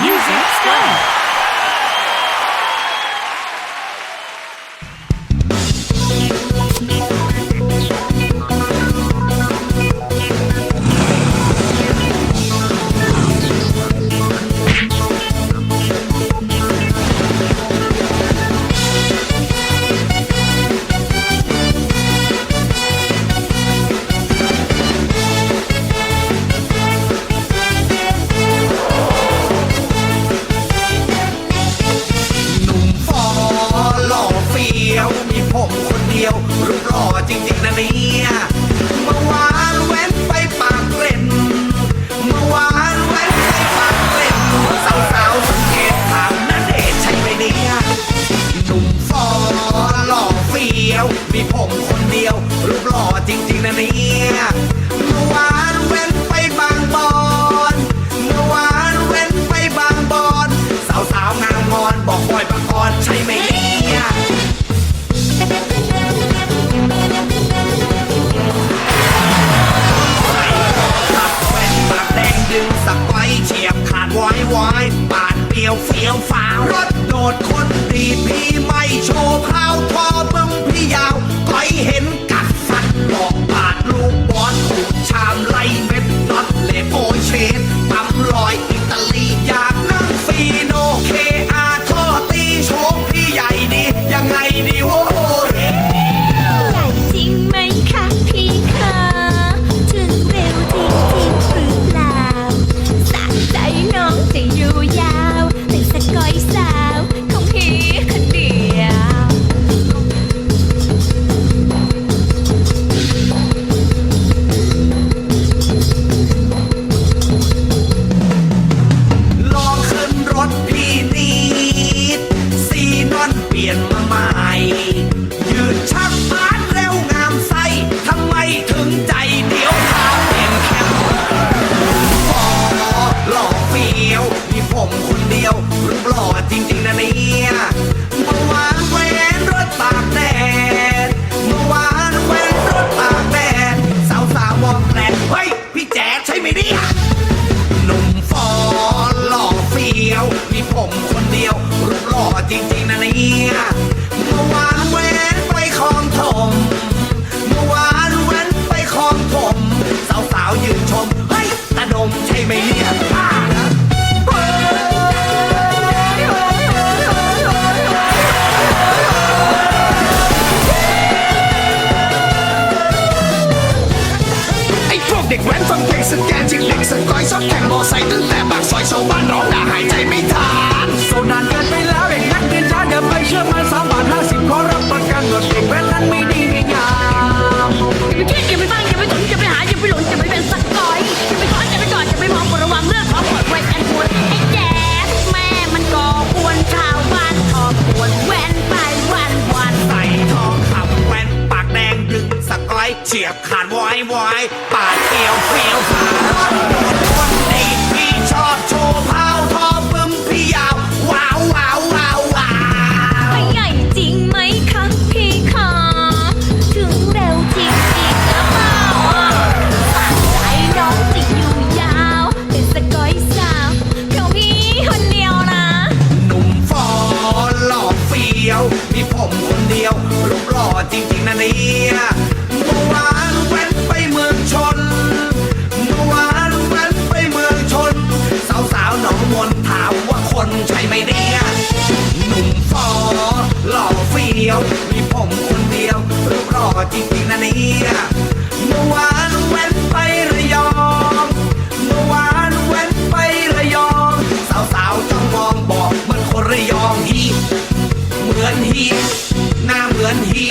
Music Sky. มีผมคนเดียว รูปหล่อจริง ๆนะเนี่ยเมื่อวานแว้นไปบางบอนเมื่อวานเว้นไปบางบอนสาวสาวๆงามงอนบอกบอยประกรณ์ใช่ไหมเนี่ยใส่ขับแว่นปากแดงดึงสักไว้เฉียบขาดไว้ไว้ปาดเปรียวเฟี้ยวฟ้าวรถ โดดคนดีพี่ไม่โชว์พาวทอบึ้มพี่ยาวก้อยเห็นกัดฟันบอกปาดลูกบอลถูกชามไล่ ยืนชักบ้านเร็วงามไส้ทำไมถึงใจเดียวเท้าเอ็นแคมฟอหล่อเฟี้ยวมีผมคนเดียวรูปหล่อจริง ๆนะเนี่ยเมื่อวานแวนรถตากแดดเมื่อวานแวนรถตากแดดสาวๆมองแปลกเฮ้ยพี่แจ๊ดใช่ไหมเนี่ยหนุ่มฟอหล่อเฟี้ยวมีผมคนเดียวรูปหล่อจริง ๆนะเนี่ย วานแว้นไปคลองถมเมื่อวานแว้นไปคลองถมสาวๆยืนชมเฮ้ยตาดมใช่ไหมเนี่ยบ้านะเฮ้ย ไอ้พวกเด็กแว้นฟังเพลงสแกนจิกเด็กสกอยชอบแข่งมอไซค์ตั้งแต่ปากซอยชาวบ้านร้อง เฉียบขาดไว้ไว้ปาดเกี่ยวเฟี้ยวฟ้าวโดนคนดีพี่ชอบโชว์พาวทอปึ้มพี่ยาวว้าวว้าวว้าวว้าวใหญ่จริงไหมคะพี่คะถึงเร็วจริงจริงหรือเปล่าตั้งใจน้องจะอยู่ยาว เป็นสกอยสาวของพี่คนเดียวนะ หนุ่มฟอหล่อเฟี้ยวมีผมคนเดียวรูปหล่อจริงๆนะเนี่ย อจริงๆนะเนี่ยเมื่อวานแว้นไประยองเมื่อวานแว้นไประยองสาวๆจ้องมองบอกมันคนระยองฮีเหมือนฮีหน้าเหมือนฮี